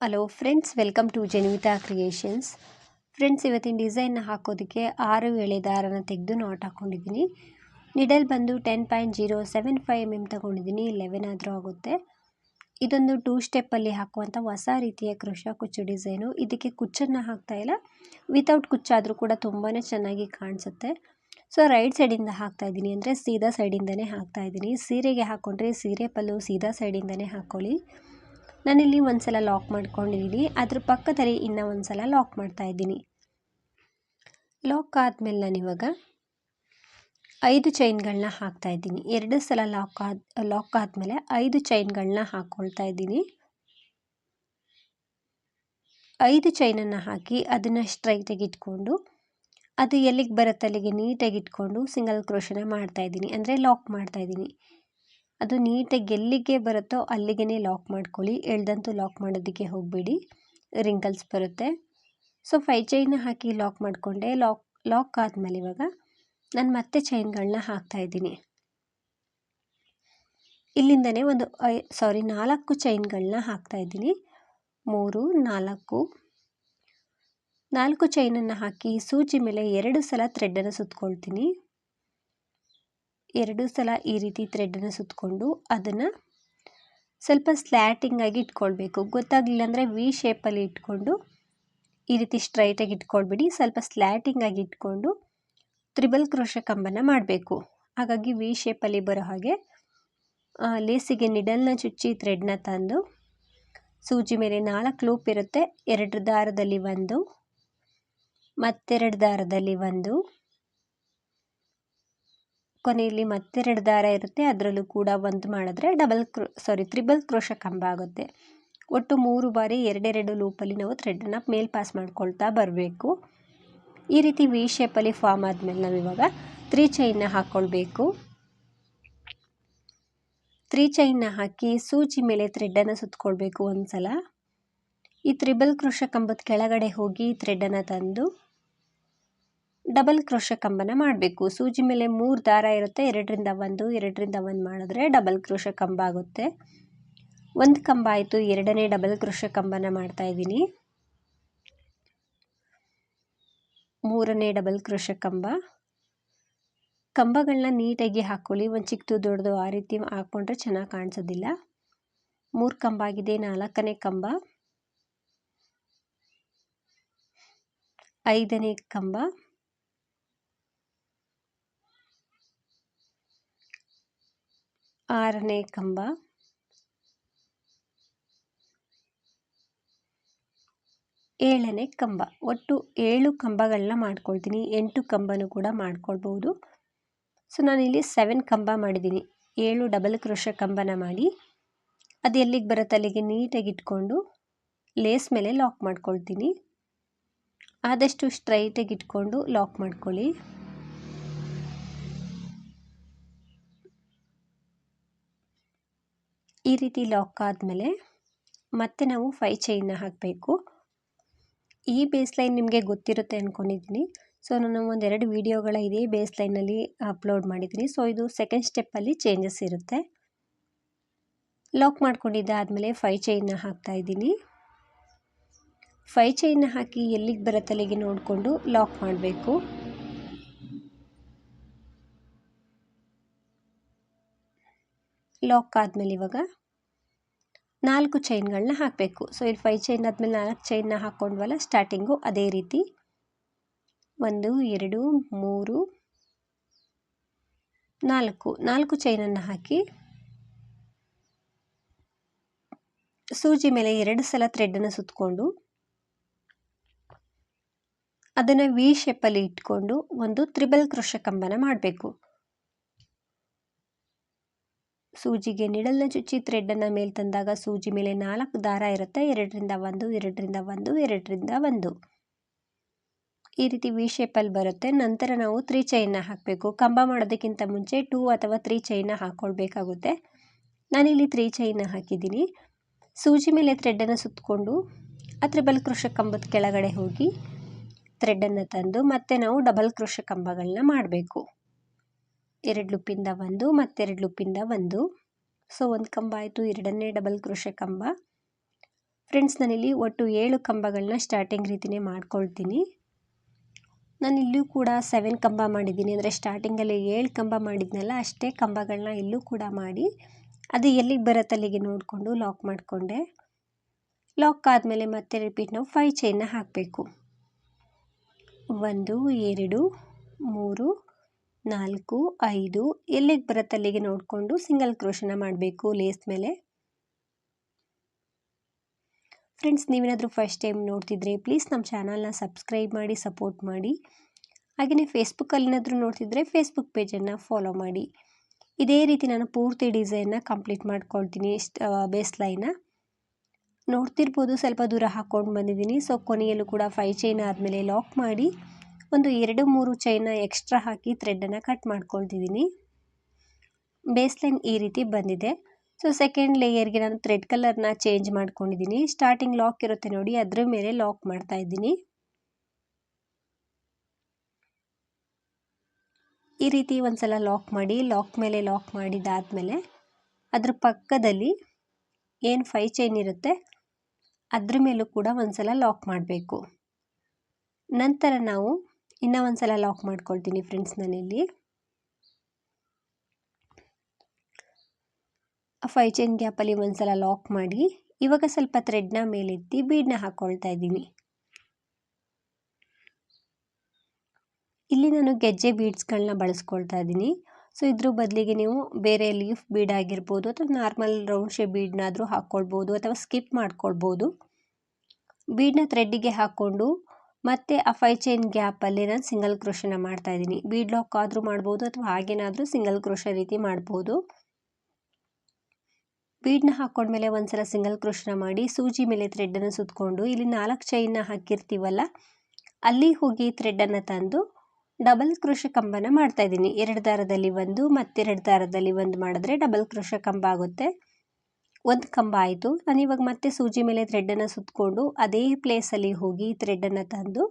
Hello friends welcome to Janivita creations friends ಇವತ್ತಿನ ಡಿಸೈನ್ನ ಹಾಕೋದಕ್ಕೆ ಆರು ಎಳೆ ದಾರನ ತೆಗೆದು ನಾಟ್ ಹಾಕ್ಕೊಂಡಿದ್ದೀನಿ ನಿಡಲ್ ಬಂದು ten point zero seven five M M ತೊಗೊಂಡಿದ್ದೀನಿ ಲೆವೆನ್ ಆದರೂ ಆಗುತ್ತೆ. ಇದೊಂದು ಟೂ ಸ್ಟೆಪ್ಪಲ್ಲಿ ಹಾಕುವಂಥ ಹೊಸ ರೀತಿಯ ಕೃಷ ಕುಚ್ಚು ಡಿಸೈನು ಇದಕ್ಕೆ ಕುಚ್ಚನ್ನು ಹಾಕ್ತಾ ಇಲ್ಲ. ವಿತೌಟ್ ಕುಚ್ಚಾದರೂ ಕೂಡ ತುಂಬಾ ಚೆನ್ನಾಗಿ ಕಾಣಿಸುತ್ತೆ. ಸೊ ರೈಟ್ ಸೈಡಿಂದ ಹಾಕ್ತಾ ಇದ್ದೀನಿ ಅಂದರೆ ಸೀದಾ ಸೈಡಿಂದನೇ ಹಾಕ್ತಾ ಇದ್ದೀನಿ. ಸೀರೆಗೆ ಹಾಕ್ಕೊಂಡ್ರೆ ಸೀರೆ ಪಲ್ಲು ಸೀದಾ ಸೈಡಿಂದನೇ ಹಾಕ್ಕೊಳ್ಳಿ ನಾನಿಲ್ಲಿ ಒಂದು ಸಲ ಲಾಕ್ ಮಾಡ್ಕೊಂಡಿದ್ದೀನಿ ಅದ್ರ ಪಕ್ಕದಲ್ಲಿ ಇನ್ನೂ ಒಂದು ಸಲ ಲಾಕ್ ಮಾಡ್ತಾ ಇದ್ದೀನಿ. ಲಾಕ್ ಆದಮೇಲೆ ನಾನು ಇವಾಗ ಐದು ಚೈನ್ಗಳನ್ನ ಹಾಕ್ತಾ ಇದ್ದೀನಿ. ಎರಡು ಸಲ ಲಾಕ್ ಆದ ಲಾಕ್ ಆದಮೇಲೆ ಐದು ಚೈನ್ಗಳನ್ನ ಹಾಕ್ಕೊಳ್ತಾ ಇದ್ದೀನಿ. ಐದು ಚೈನನ್ನು ಹಾಕಿ ಅದನ್ನು ಸ್ಟ್ರೈಟಾಗಿ ಇಟ್ಕೊಂಡು, ಅದು ಎಲ್ಲಿಗೆ ಬರುತ್ತೆ ಅಲ್ಲಿಗೆ ನೀಟಾಗಿ ಇಟ್ಕೊಂಡು ಸಿಂಗಲ್ ಕ್ರೋಶನ ಮಾಡ್ತಾ ಇದ್ದೀನಿ. ಅಂದರೆ ಲಾಕ್ ಮಾಡ್ತಾ ಇದ್ದೀನಿ. ಅದು ನೀಟಾಗಿ ಎಲ್ಲಿಗೆ ಬರುತ್ತೋ ಅಲ್ಲಿಗೇ ಲಾಕ್ ಮಾಡ್ಕೊಳ್ಳಿ. ಎಳ್ದಂತೂ ಲಾಕ್ ಮಾಡೋದಕ್ಕೆ ಹೋಗಬೇಡಿ. ರಿಂಕಲ್ಸ್ ಬರುತ್ತೆ. ಸೊ ಫೈ ಚೈನ್ ಹಾಕಿ ಲಾಕ್ ಮಾಡಿಕೊಂಡೆ. ಲಾಕ್ ಲಾಕ್ ಆದಮೇಲೆ ಇವಾಗ ನಾನು ಮತ್ತೆ ಚೈನ್ಗಳನ್ನ ಹಾಕ್ತಾ ಇದ್ದೀನಿ. ಇಲ್ಲಿಂದನೇ ಒಂದು ಸಾರಿ ನಾಲ್ಕು ಚೈನ್ಗಳನ್ನ ಹಾಕ್ತಾ ಇದ್ದೀನಿ. ಮೂರು, ನಾಲ್ಕು. ನಾಲ್ಕು ಚೈನನ್ನು ಹಾಕಿ ಸೂಜಿ ಮೇಲೆ ಎರಡು ಸಲ ಥ್ರೆಡ್ಡನ್ನು ಸುತ್ಕೊಳ್ತೀನಿ. ಎರಡು ಸಲ ಈ ರೀತಿ ಥ್ರೆಡನ್ನು ಸುತ್ತಕೊಂಡು ಅದನ್ನು ಸ್ವಲ್ಪ ಸ್ಲ್ಯಾಟಿಂಗಾಗಿ ಇಟ್ಕೊಳ್ಬೇಕು. ಗೊತ್ತಾಗಲಿಲ್ಲ ಅಂದರೆ ವಿ ಶೇಪಲ್ಲಿ ಇಟ್ಕೊಂಡು ಈ ರೀತಿ ಸ್ಟ್ರೈಟಾಗಿ ಇಟ್ಕೊಳ್ಬಿಡಿ. ಸ್ವಲ್ಪ ಸ್ಲ್ಯಾಟಿಂಗಾಗಿ ಇಟ್ಕೊಂಡು ತ್ರಿಬಲ್ ಕ್ರೋಶ ಕಂಬನ ಮಾಡಬೇಕು. ಹಾಗಾಗಿ ವಿ ಶೇಪಲ್ಲಿ ಬರೋ ಹಾಗೆ ಲೇಸಿಗೆ ನಿಡಲ್ನ ಚುಚ್ಚಿ ಥ್ರೆಡ್ನ ತಂದು ಸೂಜಿ ಮೇಲೆ ನಾಲ್ಕು ಲೂಪ್ ಇರುತ್ತೆ. ಎರಡು ದಾರದಲ್ಲಿ ಒಂದು, ಮತ್ತೆರಡು ದಾರದಲ್ಲಿ ಒಂದು. ಕೊನೆಯಲ್ಲಿ ಮತ್ತೆರಡು ದಾರ ಇರುತ್ತೆ. ಅದರಲ್ಲೂ ಕೂಡ ಒಂದು ಮಾಡಿದ್ರೆ ಡಬಲ್ ಕ್ರೋ ಸಾರಿ ತ್ರಿಬಲ್ ಕ್ರೋಶ ಕಂಬ ಆಗುತ್ತೆ. ಒಟ್ಟು ಮೂರು ಬಾರಿ ಎರಡೆರಡು ಲೂಪಲ್ಲಿ ನಾವು ಥ್ರೆಡನ್ನು ಮೇಲ್ ಪಾಸ್ ಮಾಡ್ಕೊಳ್ತಾ ಬರಬೇಕು. ಈ ರೀತಿ ವಿ ಶೇಪಲ್ಲಿ ಫಾರ್ಮ್ ಆದಮೇಲೆ ನಾವು ಇವಾಗ ತ್ರೀ ಚೈನ್ನ ಹಾಕ್ಕೊಳ್ಬೇಕು ತ್ರೀ ಚೈನ್ನ ಹಾಕಿ ಸೂಜಿ ಮೇಲೆ ಥ್ರೆಡನ್ನು ಸುತ್ತಕೊಳ್ಬೇಕು ಒಂದು ಸಲ ಈ ತ್ರಿಬಲ್ ಕ್ರೋಶ ಕಂಬದ ಕೆಳಗಡೆ ಹೋಗಿ ಥ್ರೆಡನ್ನು ತಂದು ಡಬಲ್ ಕ್ರೋಶ ಕಂಬನ ಮಾಡಬೇಕು. ಸೂಜಿ ಮೇಲೆ ಮೂರು ದಾರ ಇರುತ್ತೆ. ಎರಡರಿಂದ ಒಂದು ಎರಡರಿಂದ ಒಂದು ಮಾಡಿದ್ರೆ ಡಬಲ್ ಕ್ರೋಶ ಕಂಬ ಆಗುತ್ತೆ. ಒಂದು ಕಂಬ ಆಯಿತು. ಎರಡನೇ ಡಬಲ್ ಕ್ರೋಶ ಕಂಬನ ಮಾಡ್ತಾ ಇದ್ದೀನಿ. ಮೂರನೇ ಡಬಲ್ ಕ್ರೋಶ ಕಂಬ. ಕಂಬಗಳನ್ನ ನೀಟಾಗಿ ಹಾಕ್ಕೊಳ್ಳಿ ಒಂದು ಚಿಕ್ಕದು ದೊಡ್ಡದು ಆ ರೀತಿ ಹಾಕ್ಕೊಂಡ್ರೆ ಚೆನ್ನಾಗಿ ಕಾಣಿಸೋದಿಲ್ಲ. ಮೂರು ಕಂಬ ಆಗಿದೆ. ನಾಲ್ಕನೇ ಕಂಬ. ಐದನೇ ಕಂಬ. ಆರನೇ ಕಂಬ. ಏಳನೇ ಕಂಬ. ಒಟ್ಟು ಏಳು ಕಂಬಗಳನ್ನ ಮಾಡ್ಕೊಳ್ತೀನಿ. ಎಂಟು ಕಂಬನೂ ಕೂಡ ಮಾಡ್ಕೊಳ್ಬೋದು. ಸೊ, ನಾನಿಲ್ಲಿ ಸೆವೆನ್ ಕಂಬ ಮಾಡಿದ್ದೀನಿ. ಏಳು ಡಬಲ್ ಕ್ರೋಶ ಕಂಬನ ಮಾಡಿ, ಅದು ಎಲ್ಲಿಗೆ ಬರುತ್ತೆ? ಅಲ್ಲಿಗೆ ನೀಟಾಗಿ ಇಟ್ಕೊಂಡು ಲೇಸ್ ಮೇಲೆ ಲಾಕ್ ಮಾಡ್ಕೊಳ್ತೀನಿ. ಆದಷ್ಟು ಸ್ಟ್ರೈಟಾಗಿ ಇಟ್ಕೊಂಡು ಲಾಕ್ ಮಾಡ್ಕೊಳ್ಳಿ. ಈ ರೀತಿ ಲಾಕ್ ಆದಮೇಲೆ ಮತ್ತೆ ನಾವು ಫೈ ಚೈನ್ನ ಹಾಕಬೇಕು. ಈ ಬೇಸ್ ಲೈನ್ ನಿಮಗೆ ಗೊತ್ತಿರುತ್ತೆ ಅಂದ್ಕೊಂಡಿದ್ದೀನಿ ಸೊ ನಾನು ಒಂದೆರಡು ವೀಡಿಯೋಗಳ ಇದೇ ಬೇಸ್ ಲೈನಲ್ಲಿ ಅಪ್ಲೋಡ್ ಮಾಡಿದ್ದೀನಿ. ಸೊ ಇದು ಸೆಕೆಂಡ್ ಸ್ಟೆಪ್ಪಲ್ಲಿ ಚೇಂಜಸ್ ಇರುತ್ತೆ. ಲಾಕ್ ಮಾಡ್ಕೊಂಡಿದ್ದಾದಮೇಲೆ ಫೈ ಚೈನ್ನ ಹಾಕ್ತಾ ಇದ್ದೀನಿ. ಫೈ ಚೈನ್ನ ಹಾಕಿ ಎಲ್ಲಿಗೆ ಬರತ್ತಲ್ಲಿಗೆ ನೋಡಿಕೊಂಡು ಲಾಕ್ ಮಾಡಬೇಕು. ಲಾಕ್ ಆದಮೇಲೆ ಇವಾಗ ನಾಲ್ಕು ಚೈನ್ಗಳನ್ನ ಹಾಕಬೇಕು. ಸೊ ಇಲ್ಲಿ ಫೈವ್ ಚೈನ್ ಆದಮೇಲೆ ನಾಲ್ಕು ಚೈನ್ನ ಹಾಕ್ಕೊಂಡ್ವಲ್ಲ ಸ್ಟಾರ್ಟಿಂಗು ಅದೇ ರೀತಿ. ಒಂದು, ಎರಡು, ಮೂರು, ನಾಲ್ಕು. ನಾಲ್ಕು ಚೈನನ್ನು ಹಾಕಿ ಸೂಜಿ ಮೇಲೆ ಎರಡು ಸಲ ಥ್ರೆಡನ್ನು ಸುತ್ತಕೊಂಡು ಅದನ್ನು ವಿ ಶೇಪಲ್ಲಿ ಇಟ್ಕೊಂಡು ಒಂದು ತ್ರಿಬಲ್ ಕೃಷ ಕಂಬನ ಮಾಡಬೇಕು. ಸೂಜಿಗೆ ನಿಡಲ್ನ ಚುಚ್ಚಿ ಥ್ರೆಡ್ಡನ್ನು ಮೇಲೆ ತಂದಾಗ ಸೂಜಿ ಮೇಲೆ ನಾಲ್ಕು ದಾರ ಇರುತ್ತೆ, ಎರಡರಿಂದ ಒಂದು ಎರಡರಿಂದ ಒಂದು ಎರಡರಿಂದ ಒಂದು. ಈ ರೀತಿ ವಿ ಶೇಪಲ್ಲಿ ಬರುತ್ತೆ. ನಂತರ ನಾವು ತ್ರೀ ಚೈನ್ನ ಹಾಕಬೇಕು. ಕಂಬ ಮಾಡೋದಕ್ಕಿಂತ ಮುಂಚೆ ಟೂ ಅಥವಾ ತ್ರೀ ಚೈನ್ನ ಹಾಕ್ಕೊಳ್ಬೇಕಾಗುತ್ತೆ ನಾನಿಲ್ಲಿ ತ್ರೀ ಚೈನ್ನ ಹಾಕಿದ್ದೀನಿ. ಸೂಜಿ ಮೇಲೆ ಥ್ರೆಡ್ಡನ್ನು ಸುತ್ತಕೊಂಡು ಆ ತ್ರಿಬಲ್ ಕೃಷ ಕಂಬದ ಕೆಳಗಡೆ ಹೋಗಿ ಥ್ರೆಡ್ಡನ್ನು ತಂದು ಮತ್ತೆ ನಾವು ಡಬಲ್ ಕೃಷ ಕಂಬಗಳನ್ನ ಮಾಡಬೇಕು. ಎರಡು ಲುಪ್ಪಿಂದ ಒಂದು, ಮತ್ತೆರಡು ಲುಪ್ಪಿಂದ ಒಂದು. ಸೊ ಒಂದು ಕಂಬ ಆಯಿತು ಎರಡನೇ ಡಬಲ್ ಕ್ರೋಶೆ ಕಂಬ. ಫ್ರೆಂಡ್ಸ್ ನಾನಿಲ್ಲಿ ಒಟ್ಟು ಏಳು ಕಂಬಗಳನ್ನ ಸ್ಟಾರ್ಟಿಂಗ್ ರೀತಿಯೇ ಮಾಡ್ಕೊಳ್ತೀನಿ. ನಾನು ಇಲ್ಲೂ ಕೂಡ ಸೆವೆನ್ ಕಂಬ ಮಾಡಿದ್ದೀನಿ. ಅಂದರೆ ಸ್ಟಾರ್ಟಿಂಗಲ್ಲಿ ಏಳು ಕಂಬ ಮಾಡಿದ್ನಲ್ಲ, ಅಷ್ಟೇ ಕಂಬಗಳನ್ನ ಇಲ್ಲೂ ಕೂಡ ಮಾಡಿ, ಅದು ಎಲ್ಲಿಗೆ ಬರುತ್ತೆ ಅಲ್ಲಿಗೆ ನೋಡಿಕೊಂಡು ಲಾಕ್ ಮಾಡಿಕೊಂಡೆ. ಲಾಕ್ ಆದಮೇಲೆ ಮತ್ತೆ ರಿಪೀಟ್ ನಾವು ಫೈವ್ ಚೈನ್ನ ಹಾಕಬೇಕು. ಒಂದು, ಎರಡು, ಮೂರು ನಾಲ್ಕು, ಐದು ಎಲ್ಲಿಗೆ ಬರುತ್ತೆ ಅಲ್ಲಿಗೆ ನೋಡಿಕೊಂಡು ಸಿಂಗಲ್ ಕ್ರೋಶನ ಮಾಡಬೇಕು ಲೇಸ್ ಮೇಲೆ. ಫ್ರೆಂಡ್ಸ್, ನೀವೇನಾದರೂ ಫಸ್ಟ್ ಟೈಮ್ ನೋಡ್ತಿದ್ರೆ ಪ್ಲೀಸ್ ನಮ್ಮ ಚಾನಲ್ನ ಸಬ್ಸ್ಕ್ರೈಬ್ ಮಾಡಿ, ಸಪೋರ್ಟ್ ಮಾಡಿ. ಹಾಗೆಯೇ ಫೇಸ್ಬುಕ್ಕಲ್ಲಿ ಏನಾದರೂ ನೋಡ್ತಿದ್ರೆ ಫೇಸ್ಬುಕ್ ಪೇಜನ್ನು ಫಾಲೋ ಮಾಡಿ. ಇದೇ ರೀತಿ ನಾನು ಪೂರ್ತಿ ಡಿಸೈನ್ನ ಕಂಪ್ಲೀಟ್ ಮಾಡ್ಕೊಳ್ತೀನಿ ಬೇಸ್ ಲೈನ ನೋಡ್ತಿರ್ಬೋದು, ಸ್ವಲ್ಪ ದೂರ ಹಾಕ್ಕೊಂಡು ಬಂದಿದ್ದೀನಿ. ಸೊ ಕೊನೆಯಲ್ಲೂ ಕೂಡ ಫೈ ಚೈನ್ ಆದಮೇಲೆ ಲಾಕ್ ಮಾಡಿ. ಒಂದು ಎರಡು ಮೂರು ಚೈನ ಎಕ್ಸ್ಟ್ರಾ ಹಾಕಿ ಥ್ರೆಡನ್ನು ಕಟ್ ಮಾಡ್ಕೊಳ್ತಿದ್ದೀನಿ ಬೇಸ್ ಲೈನ್ ಈ ರೀತಿ ಬಂದಿದೆ. ಸೊ ಸೆಕೆಂಡ್ ಲೇಯರ್ಗೆ ನಾನು ಥ್ರೆಡ್ ಕಲರ್ನ ಚೇಂಜ್ ಮಾಡ್ಕೊಂಡಿದ್ದೀನಿ ಸ್ಟಾರ್ಟಿಂಗ್ ಲಾಕ್ ಇರುತ್ತೆ ನೋಡಿ, ಅದ್ರ ಮೇಲೆ ಲಾಕ್ ಮಾಡ್ತಾ ಇದ್ದೀನಿ. ಈ ರೀತಿ ಒಂದ್ಸಲ ಲಾಕ್ ಮಾಡಿ ಲಾಕ್ ಮೇಲೆ ಲಾಕ್ ಮಾಡಿದಾದಮೇಲೆ ಅದ್ರ ಪಕ್ಕದಲ್ಲಿ ಏನು ಫೈ ಚೈನ್ ಇರುತ್ತೆ, ಅದ್ರ ಮೇಲೂ ಕೂಡ ಒಂದ್ಸಲ ಲಾಕ್ ಮಾಡಬೇಕು. ನಂತರ ನಾವು ಇನ್ನೂ ಒಂದ್ಸಲ ಲಾಕ್ ಮಾಡ್ಕೊಳ್ತೀನಿ ಫ್ರೆಂಡ್ಸ್ ನಾನಿಲ್ಲಿ ಫೈ ಚೈನ್ ಗ್ಯಾಪಲ್ಲಿ ಒಂದ್ಸಲ ಲಾಕ್ ಮಾಡಿ, ಇವಾಗ ಸ್ವಲ್ಪ ಥ್ರೆಡ್ನ ಮೇಲೆತ್ತಿ ಬೀಡನ್ನ ಹಾಕ್ಕೊಳ್ತಾ ಇದ್ದೀನಿ. ಇಲ್ಲಿ ನಾನು ಗೆಜ್ಜೆ ಬೀಡ್ಸ್ಗಳನ್ನ ಬಳಸ್ಕೊಳ್ತಾ ಇದ್ದೀನಿ. ಸೊ ಇದ್ರ ಬದಲಿಗೆ ನೀವು ಬೇರೆ ಲೀಫ್ ಬೀಡ್ ಆಗಿರ್ಬೋದು ಅಥವಾ ನಾರ್ಮಲ್ ರೌಂಡ್ ಶೇಪ್ ಬೀಡ್ನಾದರೂ ಹಾಕ್ಕೊಳ್ಬೋದು ಅಥವಾ ಸ್ಕಿಪ್ ಮಾಡ್ಕೊಳ್ಬೋದು. ಬೀಡನ್ನ ಥ್ರೆಡ್ಡಿಗೆ ಹಾಕ್ಕೊಂಡು ಮತ್ತು ಆ ಫೈ ಚೈನ್ ಗ್ಯಾಪಲ್ಲಿ ನಾನು ಸಿಂಗಲ್ ಕ್ರೋಶನ ಮಾಡ್ತಾ ಇದ್ದೀನಿ. ಬೀಡ್ ಲಾಕ್ ಆದರೂ ಮಾಡ್ಬೋದು ಅಥವಾ ಹಾಗೇನಾದರೂ ಸಿಂಗಲ್ ಕ್ರೋಶ ರೀತಿ ಮಾಡ್ಬೋದು. ಬೀಡನ್ನ ಹಾಕ್ಕೊಂಡ್ಮೇಲೆ ಒಂದ್ಸಲ ಸಿಂಗಲ್ ಕ್ರೋಶನ ಮಾಡಿ ಸೂಜಿ ಮೇಲೆ ಥ್ರೆಡ್ಡನ್ನು ಸುತ್ತಕೊಂಡು ಇಲ್ಲಿ ನಾಲ್ಕು ಚೈನ್ನ ಹಾಕಿರ್ತೀವಲ್ಲ, ಅಲ್ಲಿ ಹೋಗಿ ಥ್ರೆಡ್ಡನ್ನು ತಂದು ಡಬಲ್ ಕ್ರೋಶ ಕಂಬನ ಮಾಡ್ತಾ ಇದ್ದೀನಿ. ಎರಡು ದಾರದಲ್ಲಿ ಒಂದು ಮತ್ತೆರಡು ದಾರದಲ್ಲಿ ಒಂದು ಮಾಡಿದ್ರೆ ಡಬಲ್ ಕ್ರೋಶ ಕಂಬ ಆಗುತ್ತೆ. ಒಂದು ಕಂಬ ಆಯಿತು. ನಾನು ಇವಾಗ ಮತ್ತೆ ಸೂಜಿ ಮೇಲೆ ಥ್ರೆಡ್ಡನ್ನು ಸುತ್ತಕೊಂಡು ಅದೇ ಪ್ಲೇಸಲ್ಲಿ ಹೋಗಿ ಥ್ರೆಡ್ಡನ್ನು ತಂದು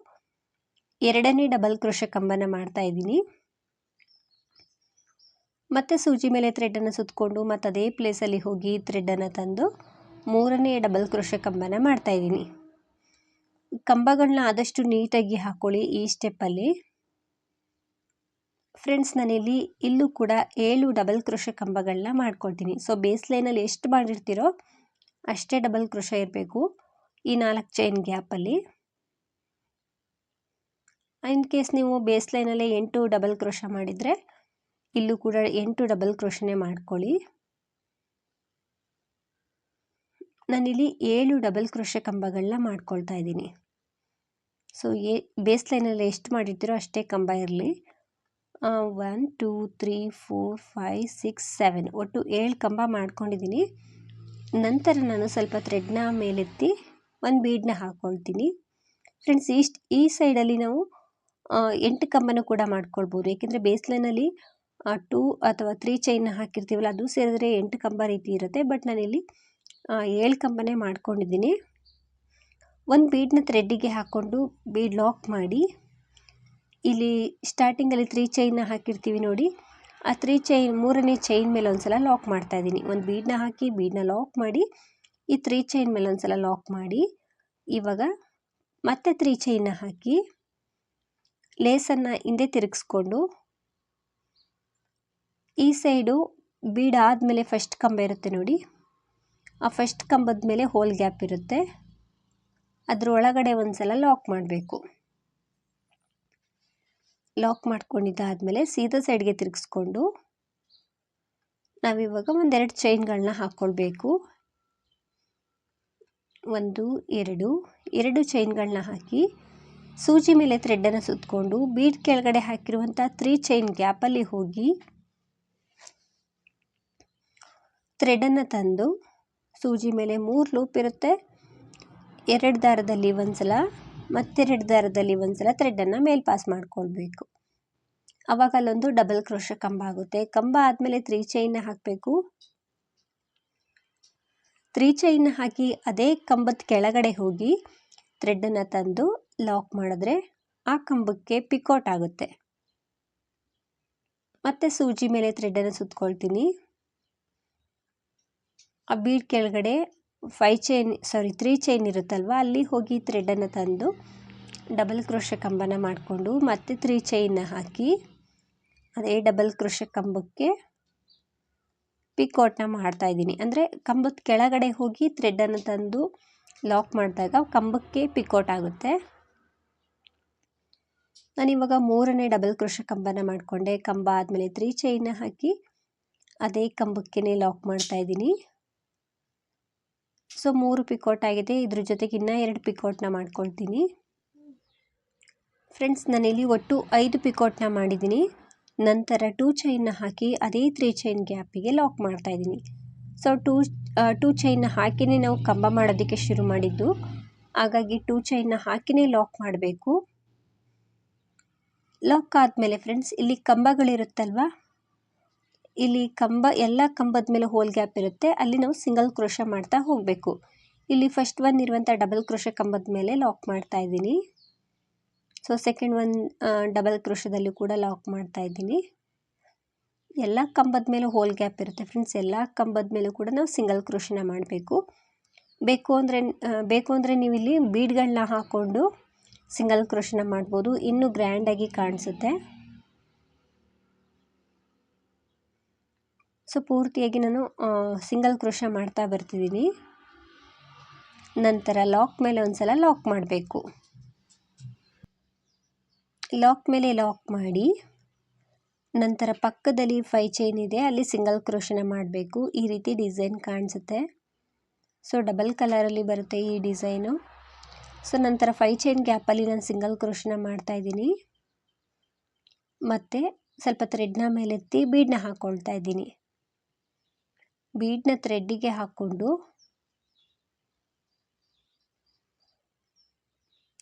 ಎರಡನೇ ಡಬಲ್ ಕ್ರೋಶ ಕಂಬನ ಮಾಡ್ತಾ ಇದ್ದೀನಿ. ಮತ್ತೆ ಸೂಜಿ ಮೇಲೆ ಥ್ರೆಡ್ಡನ್ನು ಸುತ್ತಕೊಂಡು ಮತ್ತು ಅದೇ ಪ್ಲೇಸಲ್ಲಿ ಹೋಗಿ ಥ್ರೆಡ್ಡನ್ನು ತಂದು ಮೂರನೇ ಡಬಲ್ ಕ್ರೋಶ ಕಂಬನ ಮಾಡ್ತಾಯಿದ್ದೀನಿ ಕಂಬಗಳನ್ನ ಆದಷ್ಟು ನೀಟಾಗಿ ಹಾಕ್ಕೊಳ್ಳಿ ಈ ಸ್ಟೆಪ್ಪಲ್ಲಿ ಫ್ರೆಂಡ್ಸ್ ನಾನಿಲ್ಲಿ ಇಲ್ಲೂ ಕೂಡ ಏಳು ಡಬಲ್ ಕ್ರೋಶ ಕಂಬಗಳನ್ನ ಮಾಡ್ಕೊಳ್ತೀನಿ. ಸೊ ಬೇಸ್ ಲೈನಲ್ಲಿ ಎಷ್ಟು ಮಾಡಿರ್ತೀರೋ ಅಷ್ಟೇ ಡಬಲ್ ಕ್ರೋಶ ಇರಬೇಕು. ಈ ನಾಲ್ಕು ಚೈನ್ ಗ್ಯಾಪಲ್ಲಿ ಇನ್ ಕೇಸ್ ನೀವು ಬೇಸ್ ಲೈನಲ್ಲೇ ಎಂಟು ಡಬಲ್ ಕ್ರೋಶ ಮಾಡಿದರೆ ಇಲ್ಲೂ ಕೂಡ ಎಂಟು ಡಬಲ್ ಕ್ರೋಶನೇ ಮಾಡ್ಕೊಳ್ಳಿ. ನಾನಿಲ್ಲಿ ಏಳು ಡಬಲ್ ಕ್ರೋಶ ಕಂಬಗಳನ್ನ ಮಾಡ್ಕೊಳ್ತಾ ಇದ್ದೀನಿ. ಸೊ ಎ ಬೇಸ್ ಲೈನಲ್ಲಿ ಎಷ್ಟು ಮಾಡಿರ್ತೀರೋ ಅಷ್ಟೇ ಕಂಬ ಇರಲಿ. One two three four five six seven ಒಟ್ಟು ಏಳು ಕಂಬ ಮಾಡ್ಕೊಂಡಿದ್ದೀನಿ. ನಂತರ ನಾನು ಸ್ವಲ್ಪ ಥ್ರೆಡ್ನ ಮೇಲೆತ್ತಿ ಒಂದು ಬೀಡನ್ನ ಹಾಕ್ಕೊಳ್ತೀನಿ ಫ್ರೆಂಡ್ಸ್ ಇಷ್ಟು ಈ ಸೈಡಲ್ಲಿ ನಾವು ಎಂಟು ಕಂಬನೂ ಕೂಡ ಮಾಡ್ಕೊಳ್ಬೋದು. ಏಕೆಂದರೆ ಬೇಸ್ಲೈನಲ್ಲಿ ಟೂ ಅಥವಾ ತ್ರೀ ಚೈನ್ನ ಹಾಕಿರ್ತೀವಲ್ಲ, ಅದು ಸೇರಿದ್ರೆ ಎಂಟು ಕಂಬ ರೀತಿ ಇರುತ್ತೆ. ಬಟ್ ನಾನಿಲ್ಲಿ ಏಳು ಕಂಬನೇ ಮಾಡ್ಕೊಂಡಿದ್ದೀನಿ. ಒಂದು ಬೀಡನ್ನ ಥ್ರೆಡ್ಡಿಗೆ ಹಾಕ್ಕೊಂಡು ಬೀಡ್ ಲಾಕ್ ಮಾಡಿ ಇಲ್ಲಿ ಸ್ಟಾರ್ಟಿಂಗಲ್ಲಿ ತ್ರೀ ಚೈನ್ನ ಹಾಕಿರ್ತೀವಿ ನೋಡಿ. ಆ ತ್ರೀ ಚೈನ್ ಮೂರನೇ ಚೈನ್ ಮೇಲೆ ಒಂದ್ಸಲ ಲಾಕ್ ಮಾಡ್ತಾ ಇದ್ದೀನಿ. ಒಂದು ಬೀಡನ್ನ ಹಾಕಿ ಬೀಡನ್ನ ಲಾಕ್ ಮಾಡಿ, ಈ ತ್ರೀ ಚೈನ್ ಮೇಲೆ ಒಂದ್ಸಲ ಲಾಕ್ ಮಾಡಿ. ಇವಾಗ ಮತ್ತೆ ತ್ರೀ ಚೈನ್ನ ಹಾಕಿ ಲೇಸನ್ನು ಹಿಂದೆ ತಿರುಗಿಸ್ಕೊಂಡು, ಈ ಸೈಡು ಬೀಡ್ ಆದಮೇಲೆ ಫಸ್ಟ್ ಕಂಬ ಇರುತ್ತೆ ನೋಡಿ. ಆ ಫಸ್ಟ್ ಕಂಬದ ಮೇಲೆ ಹೋಲ್ ಗ್ಯಾಪ್ ಇರುತ್ತೆ. ಅದ್ರ ಒಳಗಡೆ ಒಂದ್ಸಲ ಲಾಕ್ ಮಾಡಬೇಕು. ಲಾಕ್ ಮಾಡ್ಕೊಂಡಿದ್ದಾದಮೇಲೆ ಸೀದಾ ಸೈಡ್ಗೆ ತಿರುಗಿಸ್ಕೊಂಡು ನಾವಿವಾಗ ಒಂದೆರಡು ಚೈನ್ಗಳನ್ನ ಹಾಕ್ಕೊಳ್ಬೇಕು ಒಂದು, ಎರಡು ಎರಡು ಚೈನ್ಗಳನ್ನ ಹಾಕಿ ಸೂಜಿ ಮೇಲೆ ಥ್ರೆಡ್ಡನ್ನು ಸುತ್ತಕೊಂಡು ಬೀಡ್ ಕೆಳಗಡೆ ಹಾಕಿರುವಂಥ ತ್ರೀ ಚೈನ್ ಗ್ಯಾಪಲ್ಲಿ ಹೋಗಿ ಥ್ರೆಡ್ಡನ್ನು ತಂದು ಸೂಜಿ ಮೇಲೆ ಮೂರು ಲೂಪ್ ಇರುತ್ತೆ. ಎರಡು ದಾರದಲ್ಲಿ ಒಂದ್ಸಲ ಮತ್ತೆರಡು ದಾರದಲ್ಲಿ ಒಂದ್ಸಲ ಥ್ರೆಡ್ಡನ್ನು ಮೇಲ್ ಪಾಸ್ ಮಾಡ್ಕೊಳ್ಬೇಕು. ಆವಾಗ ಅಲ್ಲೊಂದು ಡಬಲ್ ಕ್ರೋಶ ಕಂಬ ಆಗುತ್ತೆ. ಕಂಬ ಆದಮೇಲೆ ತ್ರೀ ಚೈನ್ನ ಹಾಕಬೇಕು. ತ್ರೀ ಚೈನ್ ಹಾಕಿ ಅದೇ ಕಂಬದ ಕೆಳಗಡೆ ಹೋಗಿ ಥ್ರೆಡ್ಡನ್ನು ತಂದು ಲಾಕ್ ಮಾಡಿದ್ರೆ ಆ ಕಂಬಕ್ಕೆ ಪಿಕೌಟ್ ಆಗುತ್ತೆ. ಮತ್ತೆ ಸೂಜಿ ಮೇಲೆ ಥ್ರೆಡ್ಡನ್ನು ಸುತ್ಕೊಳ್ತೀನಿ. ಆ ಬೀಡ್ ಕೆಳಗಡೆ five chain sorry three chain ಇರುತ್ತಲ್ವ? ಅಲ್ಲಿ ಹೋಗಿ ಥ್ರೆಡನ್ನು ತಂದು ಡಬಲ್ ಕ್ರೋಶ ಕಂಬನ ಮಾಡಿಕೊಂಡು ಮತ್ತೆ ತ್ರೀ ಚೈನ್ನ ಹಾಕಿ ಅದೇ ಡಬಲ್ ಕ್ರೋಶ ಕಂಬಕ್ಕೆ ಪಿಕೌಟ್ನ ಮಾಡ್ತಾ ಇದ್ದೀನಿ. ಅಂದರೆ ಕಂಬದ ಕೆಳಗಡೆ ಹೋಗಿ ಥ್ರೆಡನ್ನು ತಂದು ಲಾಕ್ ಮಾಡಿದಾಗ ಕಂಬಕ್ಕೆ ಪಿಕೌಟ್ ಆಗುತ್ತೆ. ನಾನಿವಾಗ ಮೂರನೇ ಡಬಲ್ ಕ್ರೋಶ ಕಂಬನ ಮಾಡಿಕೊಂಡೆ. ಕಂಬ ಆದಮೇಲೆ ತ್ರೀ ಚೈನ್ನ ಹಾಕಿ ಅದೇ ಕಂಬಕ್ಕೆ ಲಾಕ್ ಮಾಡ್ತಾ ಇದ್ದೀನಿ. ಸೊ, ಮೂರು ಪಿಕೋಟ್ ಆಗಿದೆ. ಇದ್ರ ಜೊತೆಗೆ ಇನ್ನೂ ಎರಡು ಪಿಕೋಟ್ನ ಮಾಡ್ಕೊಳ್ತೀನಿ. ಫ್ರೆಂಡ್ಸ್, ನಾನಿಲ್ಲಿ ಒಟ್ಟು ಐದು ಪಿಕೋಟ್ನ ಮಾಡಿದ್ದೀನಿ. ನಂತರ ಟೂ ಚೈನ್ನ ಹಾಕಿ ಅದೇ ತ್ರೀ ಚೈನ್ ಗ್ಯಾಪಿಗೆ ಲಾಕ್ ಮಾಡ್ತಾ ಇದ್ದೀನಿ. ಸೊ, ಟೂ ಟೂ ಚೈನ್ನ ಹಾಕಿನೇ ನಾವು ಕಂಬ ಮಾಡೋದಕ್ಕೆ ಶುರು ಮಾಡಿದ್ದು. ಹಾಗಾಗಿ ಟೂ ಚೈನ್ನ ಹಾಕಿನೇ ಲಾಕ್ ಮಾಡಬೇಕು. ಲಾಕ್ ಆದಮೇಲೆ ಫ್ರೆಂಡ್ಸ್, ಇಲ್ಲಿ ಕಂಬಗಳಿರುತ್ತಲ್ವ? ಇಲ್ಲಿ ಕಂಬ, ಎಲ್ಲ ಕಂಬದ ಮೇಲೆ ಹೋಲ್ ಗ್ಯಾಪ್ ಇರುತ್ತೆ. ಅಲ್ಲಿ ನಾವು ಸಿಂಗಲ್ ಕ್ರೋಶ ಮಾಡ್ತಾ ಹೋಗಬೇಕು. ಇಲ್ಲಿ ಫಸ್ಟ್ ಒನ್ ಇರುವಂಥ ಡಬಲ್ ಕ್ರೋಶ ಕಂಬದ ಮೇಲೆ ಲಾಕ್ ಮಾಡ್ತಾ ಇದ್ದೀನಿ. ಸೊ ಸೆಕೆಂಡ್ ಒನ್ ಡಬಲ್ ಕ್ರೋಶದಲ್ಲಿ ಕೂಡ ಲಾಕ್ ಮಾಡ್ತಾ ಇದ್ದೀನಿ. ಎಲ್ಲ ಕಂಬದ ಮೇಲೆ ಹೋಲ್ ಗ್ಯಾಪ್ ಇರುತ್ತೆ ಫ್ರೆಂಡ್ಸ್ ಎಲ್ಲ ಕಂಬದ ಮೇಲೂ ಕೂಡ ನಾವು ಸಿಂಗಲ್ ಕ್ರೋಶನ ಮಾಡಬೇಕು. ಬೇಕು ಅಂದರೆ ಬೇಕು ಅಂದರೆ ನೀವು ಇಲ್ಲಿ ಬೀಡ್ಗಳನ್ನ ಹಾಕ್ಕೊಂಡು ಸಿಂಗಲ್ ಕ್ರೋಶನ ಮಾಡ್ಬೋದು. ಇನ್ನೂ ಗ್ರ್ಯಾಂಡಾಗಿ ಕಾಣಿಸುತ್ತೆ. ಸೊ ಪೂರ್ತಿಯಾಗಿ ನಾನು ಸಿಂಗಲ್ ಕ್ರೋಶ ಮಾಡ್ತಾ ಬರ್ತಿದ್ದೀನಿ ನಂತರ ಲಾಕ್ ಮೇಲೆ ಒಂದು ಸಲ ಲಾಕ್ ಮಾಡಬೇಕು. ಲಾಕ್ ಮೇಲೆ ಲಾಕ್ ಮಾಡಿ, ನಂತರ ಪಕ್ಕದಲ್ಲಿ ಫೈ ಚೈನ್ ಇದೆ, ಅಲ್ಲಿ ಸಿಂಗಲ್ ಕ್ರೋಶನ ಮಾಡಬೇಕು. ಈ ರೀತಿ ಡಿಸೈನ್ ಕಾಣಿಸುತ್ತೆ. ಸೊ ಡಬಲ್ ಕಲರಲ್ಲಿ ಬರುತ್ತೆ ಈ ಡಿಸೈನು. ಸೊ ನಂತರ ಫೈ ಚೈನ್ ಗ್ಯಾಪಲ್ಲಿ ನಾನು ಸಿಂಗಲ್ ಕ್ರೋಶನ ಮಾಡ್ತಾಯಿದ್ದೀನಿ ಮತ್ತು ಸ್ವಲ್ಪ ಥ್ರೆಡ್ನ ಮೇಲೆತ್ತಿ ಬೀಡನ್ನ ಹಾಕ್ಕೊಳ್ತಾ ಇದ್ದೀನಿ. ಬೀಡನ್ನ ಥ್ರೆಡ್ಡಿಗೆ ಹಾಕ್ಕೊಂಡು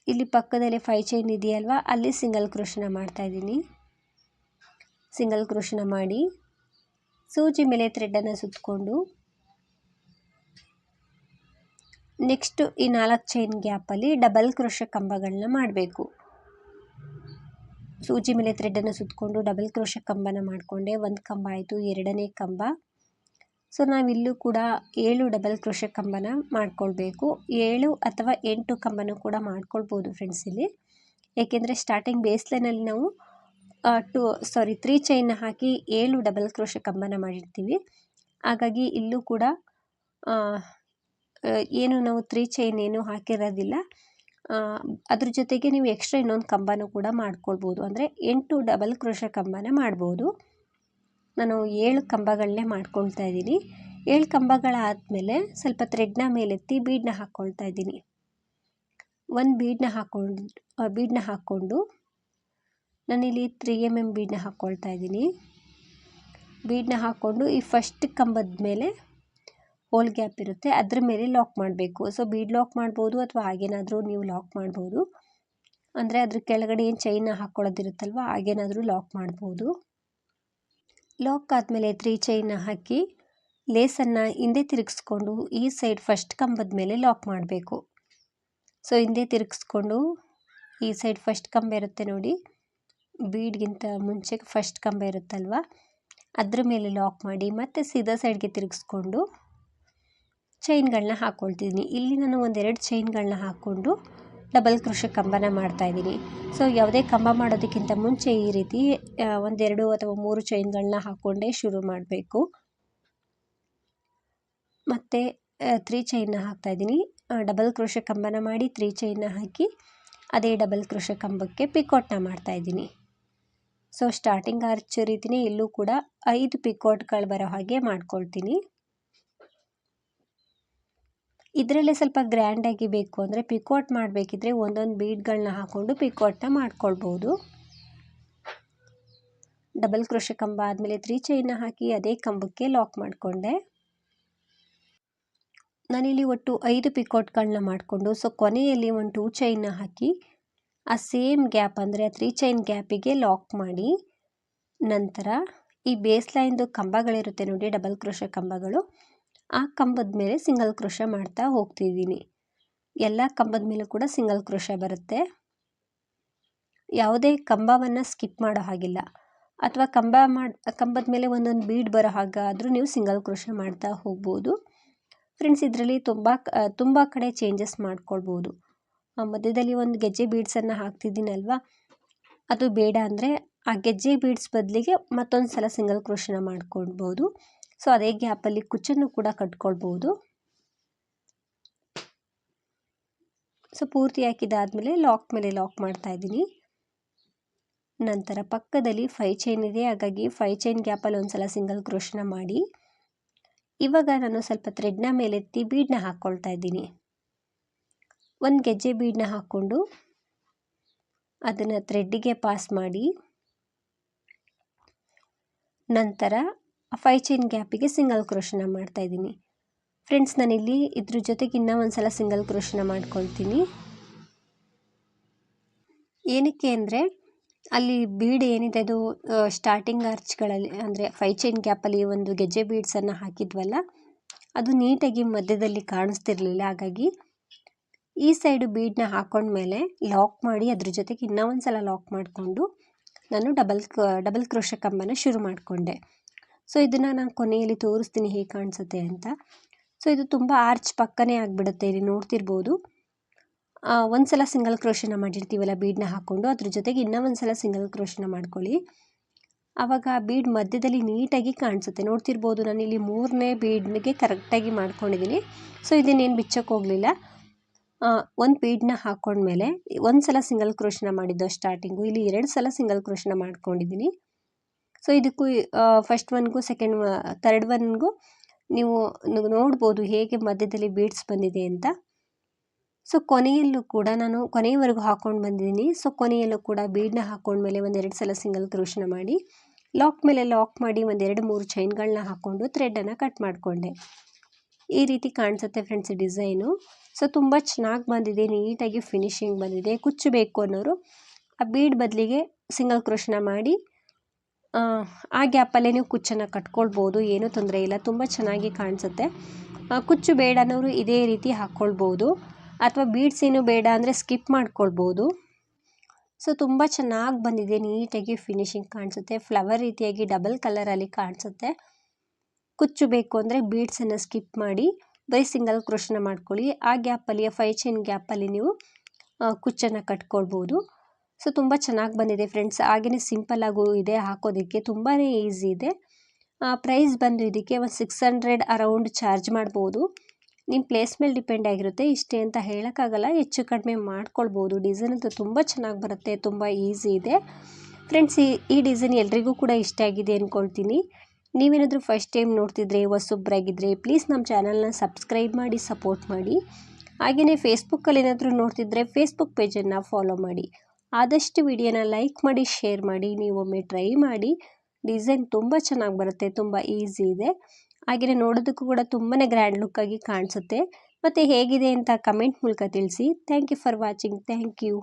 ಇಲ್ಲಿ ಪಕ್ಕದಲ್ಲಿ ಫೈ ಚೈನ್ ಇದೆಯಲ್ವ? ಅಲ್ಲಿ ಸಿಂಗಲ್ ಕ್ರೋಶನ ಮಾಡ್ತಾಯಿದ್ದೀನಿ ಸಿಂಗಲ್ ಕ್ರೋಶನ ಮಾಡಿ ಸೂಜಿ ಮೇಲೆ ಥ್ರೆಡ್ಡನ್ನು ಸುತ್ತಕೊಂಡು ನೆಕ್ಸ್ಟು ಈ ನಾಲ್ಕು ಚೈನ್ ಗ್ಯಾಪಲ್ಲಿ ಡಬಲ್ ಕ್ರೋಶ ಕಂಬಗಳನ್ನ ಮಾಡಬೇಕು. ಸೂಜಿ ಮೇಲೆ ಥ್ರೆಡ್ಡನ್ನು ಸುತ್ತಕೊಂಡು ಡಬಲ್ ಕ್ರೋಶ ಕಂಬನ ಮಾಡಿಕೊಂಡೆ. ಒಂದು ಕಂಬ ಆಯಿತು, ಎರಡನೇ ಕಂಬ. ಸೊ ನಾವಿಲ್ಲೂ ಕೂಡ ಏಳು ಡಬಲ್ ಕ್ರೋಶ ಕಂಬನ ಮಾಡ್ಕೊಳ್ಬೇಕು. ಏಳು ಅಥವಾ ಎಂಟು ಕಂಬನ ಕೂಡ ಮಾಡ್ಕೊಳ್ಬೋದು ಫ್ರೆಂಡ್ಸ್ ಇಲ್ಲಿ. ಏಕೆಂದರೆ ಸ್ಟಾರ್ಟಿಂಗ್ ಬೇಸ್ ಲೈನಲ್ಲಿ ನಾವು ಟು ಸಾರಿ ತ್ರೀ ಚೈನ್ನ ಹಾಕಿ ಏಳು ಡಬಲ್ ಕ್ರೋಶ ಕಂಬನ ಮಾಡಿರ್ತೀವಿ. ಹಾಗಾಗಿ ಇಲ್ಲೂ ಕೂಡ ಏನು ನಾವು ತ್ರೀ ಚೈನ್ ಏನು ಹಾಕಿರೋದಿಲ್ಲ. ಅದ್ರ ಜೊತೆಗೆ ನೀವು ಎಕ್ಸ್ಟ್ರಾ ಇನ್ನೊಂದು ಕಂಬನೂ ಕೂಡ ಮಾಡ್ಕೊಳ್ಬೋದು. ಅಂದರೆ ಎಂಟು ಡಬಲ್ ಕ್ರೋಶ ಕಂಬನ ಮಾಡ್ಬೋದು. ನಾನು ಏಳು ಕಂಬಗಳನ್ನೇ ಮಾಡ್ಕೊಳ್ತಾ ಇದ್ದೀನಿ. ಏಳು ಕಂಬಗಳಾದಮೇಲೆ ಸ್ವಲ್ಪ ಥ್ರೆಡ್ನ ಮೇಲೆತ್ತಿ ಬೀಡನ್ನ ಹಾಕ್ಕೊಳ್ತಾ ಇದ್ದೀನಿ. ಒಂದು ಬೀಡನ್ನ ಹಾಕ್ಕೊಂಡು ಬೀಡನ್ನ ಹಾಕ್ಕೊಂಡು ನಾನಿಲ್ಲಿ ತ್ರೀ ಎಂ ಎಂ ಬೀಡನ್ನ ಹಾಕ್ಕೊಳ್ತಾ ಇದ್ದೀನಿ. ಬೀಡನ್ನ ಹಾಕ್ಕೊಂಡು ಈ ಫಸ್ಟ್ ಕಂಬದ ಮೇಲೆ ಹೋಲ್ ಗ್ಯಾಪ್ ಇರುತ್ತೆ. ಅದ್ರ ಮೇಲೆ ಲಾಕ್ ಮಾಡಬೇಕು. ಸೊ ಬೀಡ್ ಲಾಕ್ ಮಾಡ್ಬೋದು ಅಥವಾ ಹಾಗೇನಾದರೂ ನೀವು ಲಾಕ್ ಮಾಡ್ಬೋದು. ಅಂದರೆ ಅದ್ರ ಕೆಳಗಡೆ ಏನು ಚೈನ ಹಾಕ್ಕೊಳ್ಳೋದಿರುತ್ತಲ್ವ ಹಾಗೇನಾದರೂ ಲಾಕ್ ಮಾಡ್ಬೋದು. ಲಾಕ್ ಆದಮೇಲೆ ತ್ರೀ ಚೈನ್ನ ಹಾಕಿ ಲೇಸನ್ನು ಹಿಂದೆ ತಿರುಗಿಸ್ಕೊಂಡು ಈ ಸೈಡ್ ಫಸ್ಟ್ ಕಂಬದ ಮೇಲೆ ಲಾಕ್ ಮಾಡಬೇಕು. ಸೊ, ಹಿಂದೆ ತಿರುಗಿಸ್ಕೊಂಡು ಈ ಸೈಡ್ ಫಸ್ಟ್ ಕಂಬ ಇರುತ್ತೆ ನೋಡಿ. ಬೀಡ್ಗಿಂತ ಮುಂಚೆ ಫಸ್ಟ್ ಕಂಬ ಇರುತ್ತಲ್ವ? ಅದ್ರ ಮೇಲೆ ಲಾಕ್ ಮಾಡಿ ಮತ್ತೆ ಸೀದಾ ಸೈಡ್ಗೆ ತಿರುಗಿಸ್ಕೊಂಡು ಚೈನ್ಗಳನ್ನ ಹಾಕ್ಕೊಳ್ತಿದ್ದೀನಿ ಇಲ್ಲಿ ನಾನು ಒಂದೆರಡು ಚೈನ್ಗಳನ್ನ ಹಾಕ್ಕೊಂಡು ಡಬಲ್ ಕ್ರೋಶೆ ಕಂಬನ ಮಾಡ್ತಾಯಿದ್ದೀನಿ ಸೊ ಯಾವುದೇ ಕಂಬ ಮಾಡೋದಕ್ಕಿಂತ ಮುಂಚೆ ಈ ರೀತಿ ಒಂದೆರಡು ಅಥವಾ ಮೂರು ಚೈನ್ಗಳನ್ನ ಹಾಕ್ಕೊಂಡೇ ಶುರು ಮಾಡಬೇಕು. ಮತ್ತು ತ್ರೀ ಚೈನ್ನ ಹಾಕ್ತಾಯಿದ್ದೀನಿ ಡಬಲ್ ಕ್ರೋಶೆ ಕಂಬನ ಮಾಡಿ ತ್ರೀ ಚೈನ್ನ ಹಾಕಿ, ಅದೇ ಡಬಲ್ ಕ್ರೋಶೆ ಕಂಬಕ್ಕೆ ಪಿಕೋಟ್ನ ಮಾಡ್ತಾಯಿದ್ದೀನಿ ಸೊ, ಸ್ಟಾರ್ಟಿಂಗ್ ಆರ್ಚ್ ರೀತಿಯೇ ಇಲ್ಲೂ ಕೂಡ ಐದು ಪಿಕೋಟ್ಗಳು ಬರೋ ಹಾಗೆ ಮಾಡ್ಕೊಳ್ತೀನಿ. ಇದರಲ್ಲೇ ಸ್ವಲ್ಪ ಗ್ರ್ಯಾಂಡಾಗಿ ಬೇಕು ಅಂದರೆ ಪಿಕೋಟ್ ಮಾಡಬೇಕಿದ್ರೆ ಒಂದೊಂದು ಬೀಡ್ಗಳನ್ನ ಹಾಕ್ಕೊಂಡು ಪಿಕೋಟ್ನ ಮಾಡ್ಕೊಳ್ಬೋದು. ಡಬಲ್ ಕ್ರೋಶ ಕಂಬ ಆದಮೇಲೆ ತ್ರೀ ಚೈನ್ನ ಹಾಕಿ ಅದೇ ಕಂಬಕ್ಕೆ ಲಾಕ್ ಮಾಡಿಕೊಂಡೆ. ನಾನಿಲ್ಲಿ ಒಟ್ಟು ಐದು ಪಿಕೋಟ್ಗಳನ್ನ ಮಾಡಿಕೊಂಡು, ಸೊ ಕೊನೆಯಲ್ಲಿ ಒಂದು ಟೂ ಚೈನ್ನ ಹಾಕಿ ಆ ಸೇಮ್ ಗ್ಯಾಪ್ ಅಂದರೆ ಆ ತ್ರೀ ಚೈನ್ ಗ್ಯಾಪಿಗೆ ಲಾಕ್ ಮಾಡಿ, ನಂತರ ಈ ಬೇಸ್ ಲೈನ್ದು ಕಂಬಗಳಿರುತ್ತೆ ನೋಡಿ ಡಬಲ್ ಕ್ರೋಶ ಕಂಬಗಳು. ಆ ಕಂಬದ ಮೇಲೆ ಸಿಂಗಲ್ ಕ್ರೋಶ ಮಾಡ್ತಾ ಹೋಗ್ತಿದ್ದೀನಿ. ಎಲ್ಲ ಕಂಬದ ಮೇಲೂ ಕೂಡ ಸಿಂಗಲ್ ಕ್ರೋಶ ಬರುತ್ತೆ. ಯಾವುದೇ ಕಂಬವನ್ನು ಸ್ಕಿಪ್ ಮಾಡೋ ಹಾಗಿಲ್ಲ. ಅಥವಾ ಕಂಬ ಮಾಡಿ, ಕಂಬದ ಮೇಲೆ ಒಂದೊಂದು ಬೀಡ್ ಬರೋ ಹಾಗಾದರೂ ನೀವು ಸಿಂಗಲ್ ಕ್ರೋಶ ಮಾಡ್ತಾ ಹೋಗ್ಬೋದು. ಫ್ರೆಂಡ್ಸ್, ಇದರಲ್ಲಿ ತುಂಬ ತುಂಬ ಕಡೆ ಚೇಂಜಸ್ ಮಾಡ್ಕೊಳ್ಬೋದು. ಮಧ್ಯದಲ್ಲಿ ಒಂದು ಗೆಜ್ಜೆ ಬೀಡ್ಸನ್ನು ಹಾಕ್ತಿದ್ದೀನಲ್ವ? ಅದು ಬೇಡ ಅಂದರೆ ಆ ಗೆಜ್ಜೆ ಬೀಡ್ಸ್ ಬದಲಿಗೆ ಮತ್ತೊಂದು ಸಲ ಸಿಂಗಲ್ ಕ್ರೋಶನ ಮಾಡ್ಕೊಳ್ಬೋದು. ಸೊ ಅದೇ ಗ್ಯಾಪಲ್ಲಿ ಕುಚ್ಚನ್ನು ಕೂಡ ಕಟ್ಕೊಳ್ಬೋದು. ಸೊ ಪೂರ್ತಿ ಹಾಕಿದಾದಮೇಲೆ ಲಾಕ್ ಮೇಲೆ ಲಾಕ್ ಮಾಡ್ತಾ ಇದ್ದೀನಿ. ನಂತರ ಪಕ್ಕದಲ್ಲಿ ಫೈ ಚೈನ್ ಇದೆ, ಹಾಗಾಗಿ ಫೈ ಚೈನ್ ಗ್ಯಾಪಲ್ಲಿ ಒಂದು ಸಲ ಸಿಂಗಲ್ ಕ್ರೋಶನ ಮಾಡಿ. ಇವಾಗ ನಾನು ಸ್ವಲ್ಪ ಥ್ರೆಡ್ನ ಮೇಲೆತ್ತಿ ಬೀಡನ್ನ ಹಾಕ್ಕೊಳ್ತಾ ಇದ್ದೀನಿ. ಒಂದು ಗೆಜ್ಜೆ ಬೀಡನ್ನ ಹಾಕ್ಕೊಂಡು ಅದನ್ನು ಥ್ರೆಡ್ಡಿಗೆ ಪಾಸ್ ಮಾಡಿ. ನಂತರ ಫೈ ಚೈನ್ ಗ್ಯಾಪಿಗೆ ಸಿಂಗಲ್ ಕ್ರೋಶನ ಮಾಡ್ತಾ ಇದ್ದೀನಿ. ಫ್ರೆಂಡ್ಸ್ ನಾನಿಲ್ಲಿ ಇದ್ರ ಜೊತೆಗೆ ಇನ್ನೂ ಒಂದು ಸಲ ಸಿಂಗಲ್ ಕ್ರೋಶನ ಮಾಡ್ಕೊಳ್ತೀನಿ. ಏನಕ್ಕೆ ಅಂದರೆ, ಅಲ್ಲಿ ಬೀಡ್ ಏನಿದೆ ಅದು ಸ್ಟಾರ್ಟಿಂಗ್ ಆರ್ಚ್ಗಳಲ್ಲಿ ಅಂದರೆ ಫೈ ಚೈನ್ ಗ್ಯಾಪಲ್ಲಿ ಒಂದು ಗೆಜ್ಜೆ ಬೀಡ್ಸನ್ನು ಹಾಕಿದ್ವಲ್ಲ, ಅದು ನೀಟಾಗಿ ಮಧ್ಯದಲ್ಲಿ ಕಾಣಿಸ್ತಿರ್ಲಿಲ್ಲ. ಹಾಗಾಗಿ ಈ ಸೈಡು ಬೀಡನ್ನ ಹಾಕೊಂಡ್ಮೇಲೆ ಲಾಕ್ ಮಾಡಿ ಅದ್ರ ಜೊತೆಗೆ ಇನ್ನೂ ಒಂದು ಸಲ ಲಾಕ್ ಮಾಡಿಕೊಂಡು ನಾನು ಡಬಲ್ ಡಬಲ್ ಕ್ರೋಶ ಕಂಬನ ಶುರು ಮಾಡಿಕೊಂಡೆ. ಸೊ ಇದನ್ನು ನಾನು ಕೊನೆಯಲ್ಲಿ ತೋರಿಸ್ತೀನಿ ಹೇಗೆ ಕಾಣಿಸುತ್ತೆ ಅಂತ. ಸೊ ಇದು ತುಂಬ ಆರ್ಚ್ ಪಕ್ಕನೇ ಆಗಿಬಿಡುತ್ತೆ, ಇಲ್ಲಿ ನೋಡ್ತಿರ್ಬೋದು. ಒಂದು ಸಲ ಸಿಂಗಲ್ ಕ್ರೋಶನ ಮಾಡಿರ್ತೀವಲ್ಲ ಬೀಡನ್ನ ಹಾಕ್ಕೊಂಡು ಅದ್ರ ಜೊತೆಗೆ ಇನ್ನೂ ಒಂದು ಸಲ ಸಿಂಗಲ್ ಕ್ರೋಶನ ಮಾಡ್ಕೊಳ್ಳಿ. ಆವಾಗ ಬೀಡ್ ಮಧ್ಯದಲ್ಲಿ ನೀಟಾಗಿ ಕಾಣಿಸುತ್ತೆ. ನೋಡ್ತಿರ್ಬೋದು, ನಾನು ಇಲ್ಲಿ ಮೂರನೇ ಬೀಡ್ನಿಗೆ ಕರೆಕ್ಟಾಗಿ ಮಾಡ್ಕೊಂಡಿದ್ದೀನಿ ಸೊ ಇದನ್ನೇನು ಬಿಚ್ಚಕ್ಕೆ ಹೋಗಲಿಲ್ಲ. ಒಂದು ಬೀಡನ್ನ ಹಾಕ್ಕೊಂಡ್ಮೇಲೆ ಒಂದು ಸಲ ಸಿಂಗಲ್ ಕ್ರೋಶನ ಮಾಡಿದ್ದು ಸ್ಟಾರ್ಟಿಂಗು. ಇಲ್ಲಿ ಎರಡು ಸಲ ಸಿಂಗಲ್ ಕ್ರೋಶನ ಮಾಡ್ಕೊಂಡಿದ್ದೀನಿ ಸೊ ಇದಕ್ಕೂ ಫಸ್ಟ್ ಒನ್ಗೂ ಸೆಕೆಂಡ್ ತರ್ಡ್ ಒನ್ಗೂ ನೀವು ನೋಡ್ಬೋದು ಹೇಗೆ ಮಧ್ಯದಲ್ಲಿ ಬೀಡ್ಸ್ ಬಂದಿದೆ ಅಂತ. ಸೊ ಕೊನೆಯಲ್ಲೂ ಕೂಡ ನಾನು ಕೊನೆಯವರೆಗೂ ಹಾಕ್ಕೊಂಡು ಬಂದಿದ್ದೀನಿ. ಸೊ ಕೊನೆಯಲ್ಲೂ ಕೂಡ ಬೀಡನ್ನ ಹಾಕ್ಕೊಂಡ್ಮೇಲೆ ಒಂದೆರಡು ಸಲ ಸಿಂಗಲ್ ಕ್ರೋಶನ ಮಾಡಿ ಲಾಕ್ ಮೇಲೆ ಲಾಕ್ ಮಾಡಿ ಒಂದೆರಡು, ಮೂರು ಚೈನ್ಗಳನ್ನ ಹಾಕ್ಕೊಂಡು ಥ್ರೆಡನ್ನು ಕಟ್ ಮಾಡಿಕೊಂಡೆ. ಈ ರೀತಿ ಕಾಣಿಸುತ್ತೆ ಫ್ರೆಂಡ್ಸ್ ಡಿಸೈನು ಸೊ ತುಂಬ ಚೆನ್ನಾಗಿ ಬಂದಿದೆ, ನೀಟಾಗಿ ಫಿನಿಶಿಂಗ್ ಬಂದಿದೆ, ಕುಚ್ಚು ಬೇಕು ಅನ್ನೋರು ಆ ಬೀಡ್ ಬದಲಿಗೆ ಸಿಂಗಲ್ ಕ್ರೋಶನ ಮಾಡಿ ಆ ಗ್ಯಾಪಲ್ಲೇ ನೀವು ಕುಚ್ಚನ್ನು ಕಟ್ಕೊಳ್ಬೋದು, ಏನೂ ತೊಂದರೆ ಇಲ್ಲ. ತುಂಬ ಚೆನ್ನಾಗಿ ಕಾಣಿಸುತ್ತೆ. ಕುಚ್ಚು ಬೇಡ ಅನ್ನೋರು ಇದೇ ರೀತಿ ಹಾಕ್ಕೊಳ್ಬೋದು. ಅಥವಾ ಬೀಡ್ಸ್ ಏನು ಬೇಡ ಅಂದರೆ ಸ್ಕಿಪ್ ಮಾಡ್ಕೊಳ್ಬೋದು. ಸೊ, ತುಂಬ ಚೆನ್ನಾಗಿ ಬಂದಿದೆ. ನೀಟಾಗಿ ಫಿನಿಶಿಂಗ್ ಕಾಣಿಸುತ್ತೆ. ಫ್ಲವರ್ ರೀತಿಯಾಗಿ ಡಬಲ್ ಕಲರಲ್ಲಿ ಕಾಣಿಸುತ್ತೆ. ಕುಚ್ಚು ಬೇಕು ಅಂದರೆ ಬೀಡ್ಸನ್ನು ಸ್ಕಿಪ್ ಮಾಡಿ, ಬರೀ ಸಿಂಗಲ್ ಕ್ರೋಶನ ಮಾಡ್ಕೊಳ್ಳಿ. ಆ ಗ್ಯಾಪಲ್ಲಿ ಫೈ ಚೈನ್ ಗ್ಯಾಪಲ್ಲಿ ನೀವು ಕುಚ್ಚನ್ನು ಕಟ್ಕೊಳ್ಬೋದು. ಸೊ, ತುಂಬ ಚೆನ್ನಾಗಿ ಬಂದಿದೆ ಫ್ರೆಂಡ್ಸ್. ಹಾಗೆಯೇ ಸಿಂಪಲ್ಲಾಗೂ ಇದೆ ಹಾಕೋದಕ್ಕೆ. ತುಂಬಾ ಈಸಿ ಇದೆ. ಪ್ರೈಸ್ ಬಂದು ಇದಕ್ಕೆ ಒಂದು ಸಿಕ್ಸ್ ಹಂಡ್ರೆಡ್ ಅರೌಂಡ್ ಚಾರ್ಜ್ ಮಾಡ್ಬೋದು. ನಿಮ್ಮ ಪ್ಲೇಸ್ ಮೇಲೆ ಡಿಪೆಂಡ್ ಆಗಿರುತ್ತೆ. ಇಷ್ಟೇ ಅಂತ ಹೇಳೋಕ್ಕಾಗಲ್ಲ. ಹೆಚ್ಚು ಕಡಿಮೆ ಮಾಡ್ಕೊಳ್ಬೋದು. ಡಿಸೈನ್ ಅಂತೂ ತುಂಬ ಚೆನ್ನಾಗಿ ಬರುತ್ತೆ. ತುಂಬ ಈಸಿ ಇದೆ. ಫ್ರೆಂಡ್ಸ್, ಈ ಈ ಡಿಸೈನ್ ಎಲ್ರಿಗೂ ಕೂಡ ಇಷ್ಟ ಆಗಿದೆ ಅಂದ್ಕೊಳ್ತೀನಿ ನೀವೇನಾದರೂ ಫಸ್ಟ್ ಟೈಮ್ ನೋಡ್ತಿದ್ರೆ ಹೊಸೊಬ್ಬರಾಗಿದ್ದರೆ ಪ್ಲೀಸ್ ನಮ್ಮ ಚಾನಲ್ನ ಸಬ್ಸ್ಕ್ರೈಬ್ ಮಾಡಿ, ಸಪೋರ್ಟ್ ಮಾಡಿ. ಹಾಗೆಯೇ ಫೇಸ್ಬುಕ್ಕಲ್ಲಿ ಏನಾದರೂ ನೋಡ್ತಿದ್ರೆ, ಫೇಸ್ಬುಕ್ ಪೇಜನ್ನು ಫಾಲೋ ಮಾಡಿ. ಆದಷ್ಟು ವಿಡಿಯೋನ ಲೈಕ್ ಮಾಡಿ, ಶೇರ್ ಮಾಡಿ, ನೀವೊಮ್ಮೆ ಟ್ರೈ ಮಾಡಿ. ಡಿಸೈನ್ ತುಂಬ ಚೆನ್ನಾಗಿ ಬರುತ್ತೆ, ತುಂಬ ಈಸಿ ಇದೆ. ಹಾಗೆಯೇ ನೋಡೋದಕ್ಕೂ ಕೂಡ ತುಂಬಾ ಗ್ರ್ಯಾಂಡ್ ಲುಕ್ಕಾಗಿ ಕಾಣಿಸುತ್ತೆ. ಮತ್ತು ಹೇಗಿದೆ ಅಂತ ಕಮೆಂಟ್ ಮೂಲಕ ತಿಳಿಸಿ. Thank you for watching. Thank you.